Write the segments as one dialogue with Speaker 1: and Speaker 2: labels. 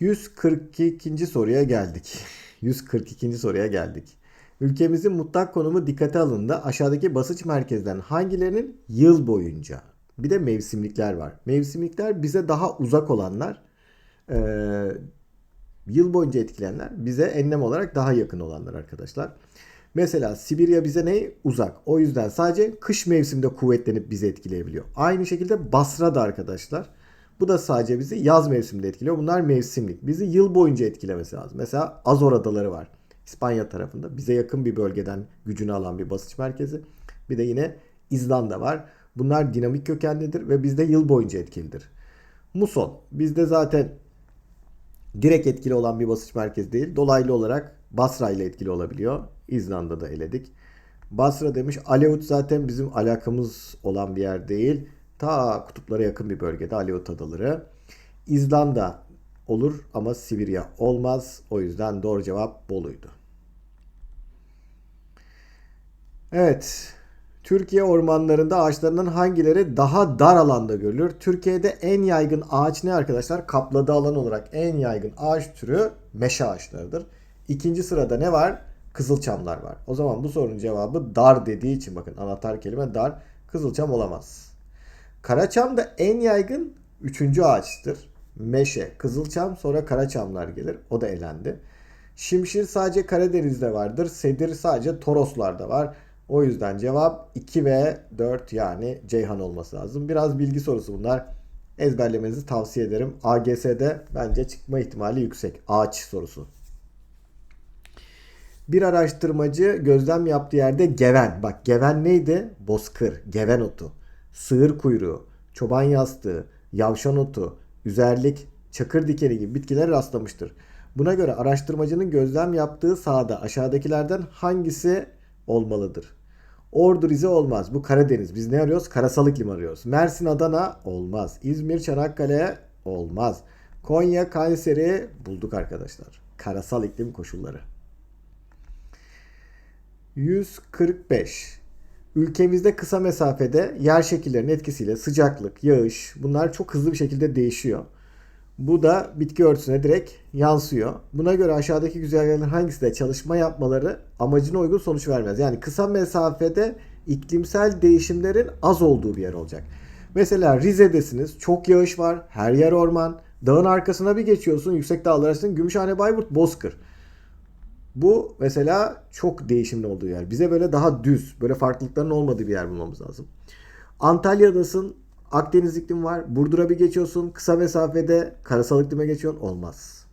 Speaker 1: 142. soruya geldik. 142. soruya geldik. Ülkemizin mutlak konumu dikkate alındığında aşağıdaki basınç merkezden hangilerinin yıl boyunca bir de mevsimlikler var. Mevsimlikler bize daha uzak olanlar ee, yıl boyunca etkilenenler bize enlem olarak daha yakın olanlar arkadaşlar. Mesela Sibirya bize ne? Uzak. O yüzden sadece kış mevsiminde kuvvetlenip bizi etkileyebiliyor. Aynı şekilde Basra da arkadaşlar. Bu da sadece bizi yaz mevsiminde etkiliyor. Bunlar mevsimlik. Bizi yıl boyunca etkilemesi lazım. Mesela Azor Adaları var. İspanya tarafında. Bize yakın bir bölgeden gücünü alan bir basınç merkezi. Bir de yine İzlanda var. Bunlar dinamik kökenlidir ve bizde yıl boyunca etkilidir. Muson bizde zaten direkt etkili olan bir basınç merkezi değil. Dolaylı olarak Basra ile etkili olabiliyor. İzlanda'da eledik. Basra demiş Aleut zaten bizim alakamız olan bir yer değil. Ta kutuplara yakın bir bölgede Aleut adaları. İzlanda olur ama Sibirya olmaz. O yüzden doğru cevap Bolu'ydu. Evet. Türkiye ormanlarında ağaçlarından hangileri daha dar alanda görülür? Türkiye'de en yaygın ağaç ne arkadaşlar? Kapladığı alan olarak en yaygın ağaç türü meşe ağaçlarıdır. İkinci sırada ne var? Kızılçamlar var. O zaman bu sorunun cevabı dar dediği için bakın anahtar kelime dar. Kızılçam olamaz. Karaçam da en yaygın üçüncü ağaçtır. Meşe, kızılçam sonra karaçamlar gelir. O da elendi. Şimşir sadece Karadeniz'de vardır. Sedir sadece Toroslarda var. O yüzden cevap 2 ve 4 yani Ceyhan olması lazım. Biraz bilgi sorusu bunlar. Ezberlemenizi tavsiye ederim. AGS'de bence çıkma ihtimali yüksek. Ağaç sorusu. Bir araştırmacı gözlem yaptığı yerde geven. Bak geven neydi? Bozkır, geven otu, sığır kuyruğu, çoban yastığı, yavşan otu, üzerlik, çakır dikeni gibi bitkiler rastlamıştır. Buna göre araştırmacının gözlem yaptığı sahada aşağıdakilerden hangisi olmalıdır? Ordu Rize olmaz. Bu Karadeniz. Biz ne arıyoruz? Karasal iklim arıyoruz. Mersin Adana olmaz. İzmir Çanakkale olmaz. Konya Kayseri bulduk arkadaşlar. Karasal iklim koşulları. 145. Ülkemizde kısa mesafede yer şekillerinin etkisiyle sıcaklık, yağış bunlar çok hızlı bir şekilde değişiyor. Bu da bitki örtüsüne direkt yansıyor. Buna göre aşağıdaki güzergahların hangisi de çalışma yapmaları amacına uygun sonuç vermez. Yani kısa mesafede iklimsel değişimlerin az olduğu bir yer olacak. Mesela Rize'desiniz. Çok yağış var. Her yer orman. Dağın arkasına bir geçiyorsun. Yüksek dağlar arasında Gümüşhane, Bayburt, Bozkır. Bu mesela çok değişimli olduğu yer. Bize böyle daha düz, böyle farklılıkların olmadığı bir yer bulmamız lazım. Antalya'dasın, Akdeniz iklim var. Burdur'a bir geçiyorsun. Kısa mesafede karasal iklime geçiyorsun. Olmaz.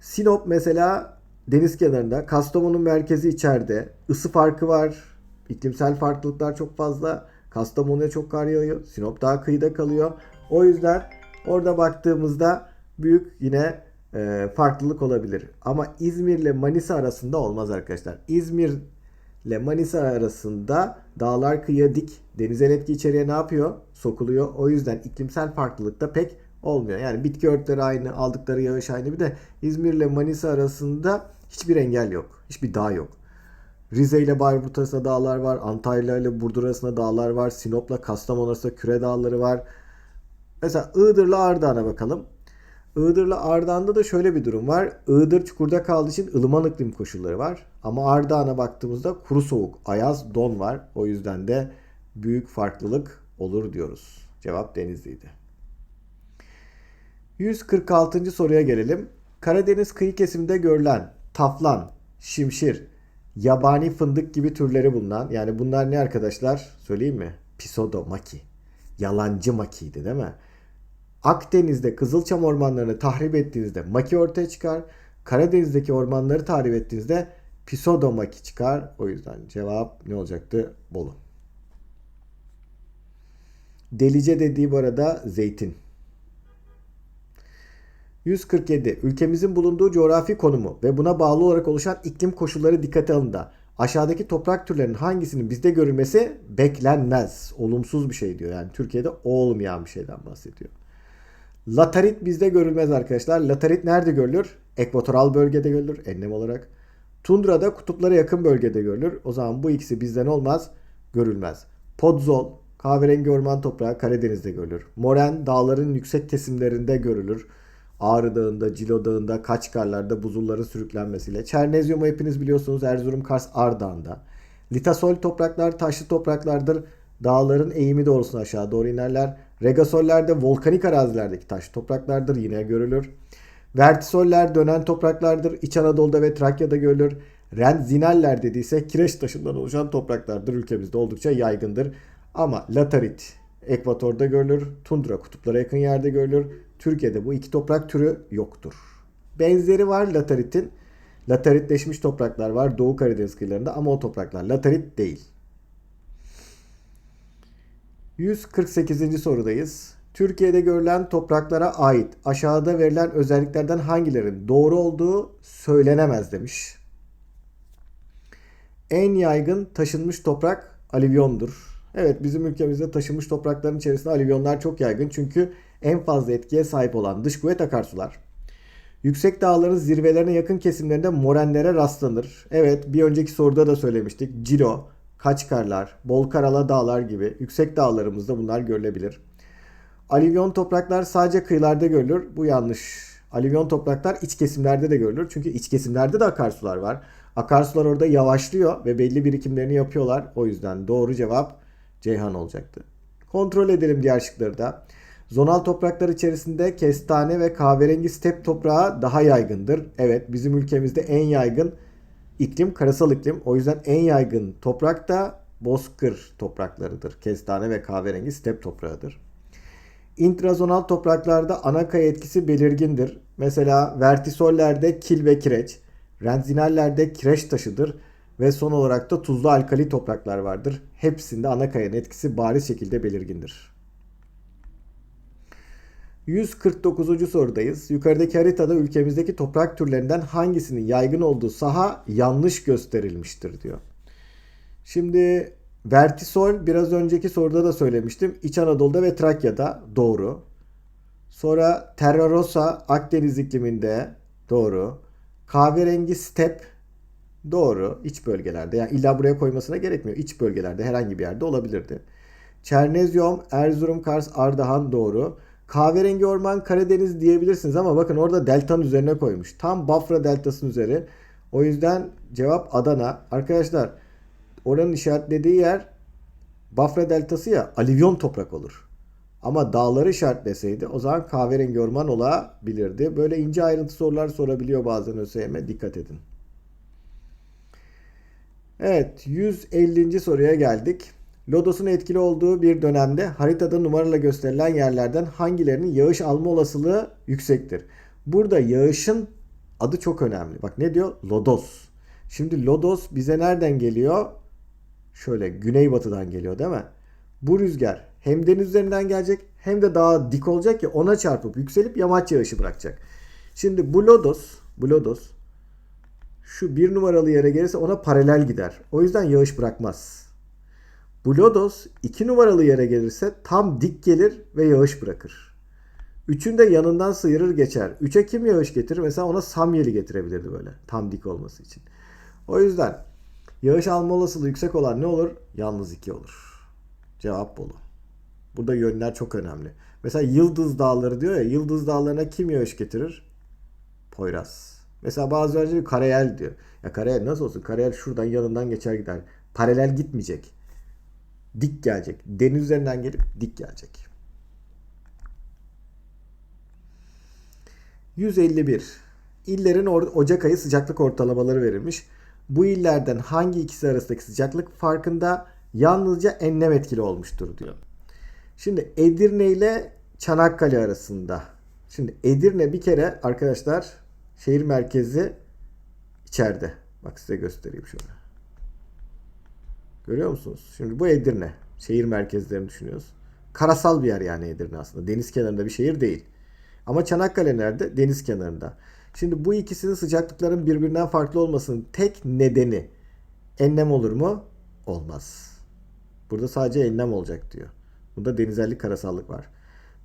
Speaker 1: Sinop mesela deniz kenarında. Kastamonu'nun merkezi içeride. Isı farkı var. İklimsel farklılıklar çok fazla. Kastamonu'ya çok kar yağıyor. Sinop daha kıyıda kalıyor. O yüzden orada baktığımızda büyük yine e, farklılık olabilir. Ama İzmir ile Manisa arasında olmaz arkadaşlar. İzmir ile Manisa arasında dağlar kıyıya dik. Denizel etki içeriye ne yapıyor? Sokuluyor. O yüzden iklimsel farklılık da pek olmuyor. Yani bitki örtüleri aynı, aldıkları yağış aynı. Bir de İzmir ile Manisa arasında hiçbir engel yok. Hiçbir dağ yok. Rize ile Bayburt arasında dağlar var. Antalya ile Burdur arasında dağlar var. Sinop'la Kastamonu arasında küre dağları var. Mesela Iğdır'la Ardahan'a bakalım. Iğdır'la Ardahan'da da şöyle bir durum var. Iğdır çukurda kaldığı için ılıman iklim koşulları var. Ama Ardahan'a baktığımızda kuru soğuk, ayaz, don var. O yüzden de büyük farklılık olur diyoruz. Cevap Denizli'ydi. 146. soruya gelelim. Karadeniz kıyı kesiminde görülen taflan, şimşir, yabani fındık gibi türleri bulunan yani bunlar ne arkadaşlar? Söyleyeyim mi? Pisodo maki. Yalancı makiydi değil mi? Akdeniz'de Kızılçam ormanlarını tahrip ettiğinizde maki ortaya çıkar. Karadeniz'deki ormanları tahrip ettiğinizde pisodo maki çıkar. O yüzden cevap ne olacaktı? Bolu. Delice dediği bu arada zeytin. 147. Ülkemizin bulunduğu coğrafi konumu ve buna bağlı olarak oluşan iklim koşulları dikkate alında. Aşağıdaki toprak türlerinin hangisinin bizde görülmesi beklenmez. Olumsuz bir şey diyor. Yani Türkiye'de olmayan bir şeyden bahsediyor. Latarit bizde görülmez arkadaşlar. Latarit nerede görülür? Ekvatoral bölgede görülür enlem olarak. Tundrada kutuplara yakın bölgede görülür. O zaman bu ikisi bizden olmaz, görülmez. Podzol, kahverengi orman toprağı Karadeniz'de görülür. Moren dağların yüksek kesimlerinde görülür. Ağrı Dağı'nda, Cilo Dağı'nda, Kaçkarlar'da buzulların sürüklenmesiyle. Çernezyumu hepiniz biliyorsunuz Erzurum, Kars, Ardahan'da. Litasol topraklar taşlı topraklardır. Dağların eğimi doğrusuna aşağı doğru inerler. Regasoller de volkanik arazilerdeki taş topraklardır yine görülür. Vertisoller dönen topraklardır. İç Anadolu'da ve Trakya'da görülür. Renzinaller dediyse kireç taşından oluşan topraklardır. Ülkemizde oldukça yaygındır. Ama latarit ekvatorda görülür. Tundra kutuplara yakın yerde görülür. Türkiye'de bu iki toprak türü yoktur. Benzeri var lataritin. Lataritleşmiş topraklar var Doğu Karadeniz kıyılarında ama o topraklar latarit değil. 148. sorudayız. Türkiye'de görülen topraklara ait aşağıda verilen özelliklerden hangilerinin doğru olduğu söylenemez demiş. En yaygın taşınmış toprak alüvyondur. Evet bizim ülkemizde taşınmış toprakların içerisinde alüvyonlar çok yaygın çünkü en fazla etkiye sahip olan dış kuvvet akarsular. Yüksek dağların zirvelerine yakın kesimlerinde morenlere rastlanır. Evet bir önceki soruda da söylemiştik. Ciro, Kaçkarlar, Bolkarala dağlar gibi yüksek dağlarımızda bunlar görülebilir. Alüvyon topraklar sadece kıyılarda görülür. Bu yanlış. Alüvyon topraklar iç kesimlerde de görülür. Çünkü iç kesimlerde de akarsular var. Akarsular orada yavaşlıyor ve belli birikimlerini yapıyorlar. O yüzden doğru cevap Ceyhan olacaktı. Kontrol edelim diğer şıkları da. Zonal topraklar içerisinde kestane ve kahverengi step toprağı daha yaygındır. Evet bizim ülkemizde en yaygın iklim karasal iklim. O yüzden en yaygın toprak da bozkır topraklarıdır. Kestane ve kahverengi step toprağıdır. İntrazonal topraklarda ana kaya etkisi belirgindir. Mesela vertisollerde kil ve kireç, renzinallerde kireç taşıdır ve son olarak da tuzlu alkali topraklar vardır. Hepsinde ana kayanın etkisi bariz şekilde belirgindir. 149. sorudayız. Yukarıdaki haritada ülkemizdeki toprak türlerinden hangisinin yaygın olduğu saha yanlış gösterilmiştir diyor. Şimdi vertisol biraz önceki soruda da söylemiştim. İç Anadolu'da ve Trakya'da doğru. Sonra Terra Rosa Akdeniz ikliminde doğru. Kahverengi step doğru. İç bölgelerde yani illa buraya koymasına gerekmiyor. İç bölgelerde herhangi bir yerde olabilirdi. Çernezyum, Erzurum, Kars, Ardahan doğru. Kahverengi orman Karadeniz diyebilirsiniz ama bakın orada deltanın üzerine koymuş. Tam Bafra deltasının üzeri. O yüzden cevap Adana. Arkadaşlar oranın işaretlediği yer Bafra deltası ya alivyon toprak olur. Ama dağları işaretleseydi o zaman kahverengi orman olabilirdi. Böyle ince ayrıntı sorular sorabiliyor bazen ÖSYM. Dikkat edin. Evet 150. soruya geldik. Lodos'un etkili olduğu bir dönemde haritada numarayla gösterilen yerlerden hangilerinin yağış alma olasılığı yüksektir? Burada yağışın adı çok önemli. Bak ne diyor? Lodos. Şimdi Lodos bize nereden geliyor? Şöyle güneybatıdan geliyor değil mi? Bu rüzgar hem deniz üzerinden gelecek hem de daha dik olacak ki ona çarpıp yükselip yamaç yağışı bırakacak. Şimdi bu Lodos, bu Lodos şu bir numaralı yere gelirse ona paralel gider. O yüzden yağış bırakmaz. Bu lodos 2 numaralı yere gelirse tam dik gelir ve yağış bırakır. Üçün de yanından sıyırır geçer. 3'e kim yağış getirir? Mesela ona samyeli getirebilirdi böyle. Tam dik olması için. O yüzden yağış alma olasılığı yüksek olan ne olur? Yalnız 2 olur. Cevap Bolu. Burada yönler çok önemli. Mesela Yıldız Dağları diyor ya. Yıldız Dağları'na kim yağış getirir? Poyraz. Mesela bazı öğrenci karayel diyor. Ya karayel nasıl olsun? Karayel şuradan yanından geçer gider. Paralel gitmeyecek dik gelecek. Deniz üzerinden gelip dik gelecek. 151. İllerin Ocak ayı sıcaklık ortalamaları verilmiş. Bu illerden hangi ikisi arasındaki sıcaklık farkında yalnızca enlem etkili olmuştur diyor. Şimdi Edirne ile Çanakkale arasında. Şimdi Edirne bir kere arkadaşlar şehir merkezi içeride. Bak size göstereyim şöyle. Görüyor musunuz? Şimdi bu Edirne. Şehir merkezlerini düşünüyoruz. Karasal bir yer yani Edirne aslında. Deniz kenarında bir şehir değil. Ama Çanakkale nerede? Deniz kenarında. Şimdi bu ikisinin sıcaklıkların birbirinden farklı olmasının tek nedeni enlem olur mu? Olmaz. Burada sadece enlem olacak diyor. Bunda denizellik karasallık var.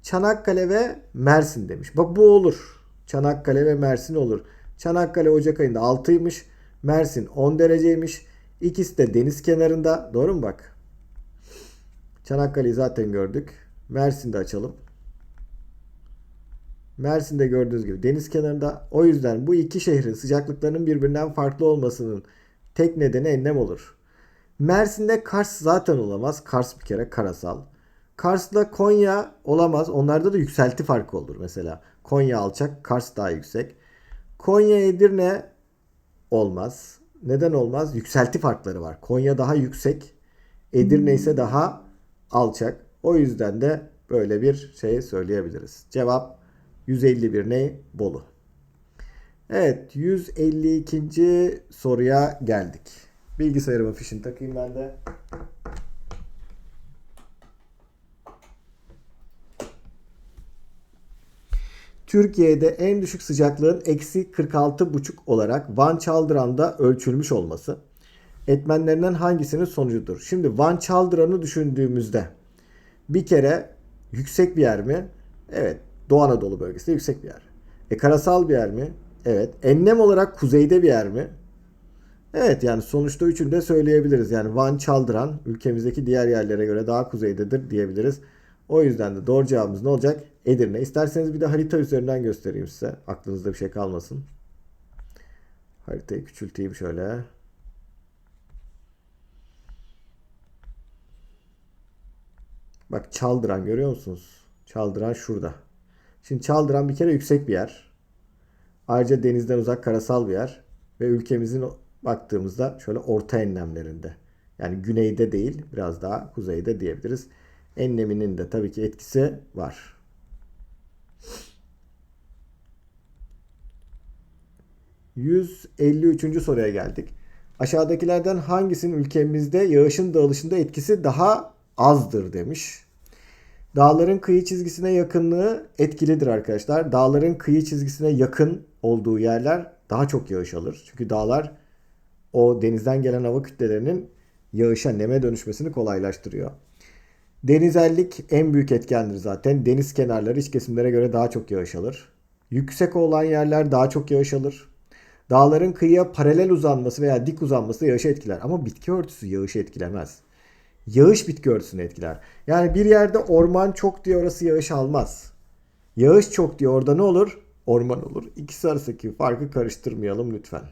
Speaker 1: Çanakkale ve Mersin demiş. Bak bu olur. Çanakkale ve Mersin olur. Çanakkale Ocak ayında 6'ymış. Mersin 10 dereceymiş. İkisi de deniz kenarında. Doğru mu bak? Çanakkale'yi zaten gördük. Mersin'de açalım. Mersin'de gördüğünüz gibi deniz kenarında. O yüzden bu iki şehrin sıcaklıklarının birbirinden farklı olmasının tek nedeni enlem olur. Mersin'de Kars zaten olamaz. Kars bir kere karasal. Kars'la Konya olamaz. Onlarda da yükselti farkı olur mesela. Konya alçak, Kars daha yüksek. Konya Edirne olmaz. Neden olmaz? Yükselti farkları var. Konya daha yüksek, Edirne ise daha alçak. O yüzden de böyle bir şey söyleyebiliriz. Cevap 151 ne? Bolu. Evet 152. soruya geldik. Bilgisayarımın fişini takayım ben de. Türkiye'de en düşük sıcaklığın eksi 46,5 olarak Van Çaldıran'da ölçülmüş olması etmenlerinden hangisinin sonucudur? Şimdi Van Çaldıran'ı düşündüğümüzde bir kere yüksek bir yer mi? Evet. Doğu Anadolu bölgesinde yüksek bir yer. E karasal bir yer mi? Evet. Enlem olarak kuzeyde bir yer mi? Evet yani sonuçta üçünü de söyleyebiliriz. Yani Van Çaldıran ülkemizdeki diğer yerlere göre daha kuzeydedir diyebiliriz. O yüzden de doğru cevabımız ne olacak? Edirne. İsterseniz bir de harita üzerinden göstereyim size. Aklınızda bir şey kalmasın. Haritayı küçülteyim şöyle. Bak Çaldıran görüyor musunuz? Çaldıran şurada. Şimdi Çaldıran bir kere yüksek bir yer. Ayrıca denizden uzak karasal bir yer. Ve ülkemizin baktığımızda şöyle orta enlemlerinde. Yani güneyde değil biraz daha kuzeyde diyebiliriz. Enleminin de tabii ki etkisi var. ...153. soruya geldik. Aşağıdakilerden hangisinin ülkemizde yağışın dağılışında etkisi daha azdır demiş. Dağların kıyı çizgisine yakınlığı etkilidir arkadaşlar. Dağların kıyı çizgisine yakın olduğu yerler daha çok yağış alır. Çünkü dağlar o denizden gelen hava kütlelerinin yağışa neme dönüşmesini kolaylaştırıyor. Denizellik en büyük etkendir zaten. Deniz kenarları iç kesimlere göre daha çok yağış alır. Yüksek olan yerler daha çok yağış alır. Dağların kıyıya paralel uzanması veya dik uzanması yağışı etkiler. Ama bitki örtüsü yağışı etkilemez. Yağış bitki örtüsünü etkiler. Yani bir yerde orman çok diye orası yağış almaz. Yağış çok diye orada ne olur? Orman olur. İkisi arasındaki farkı karıştırmayalım lütfen.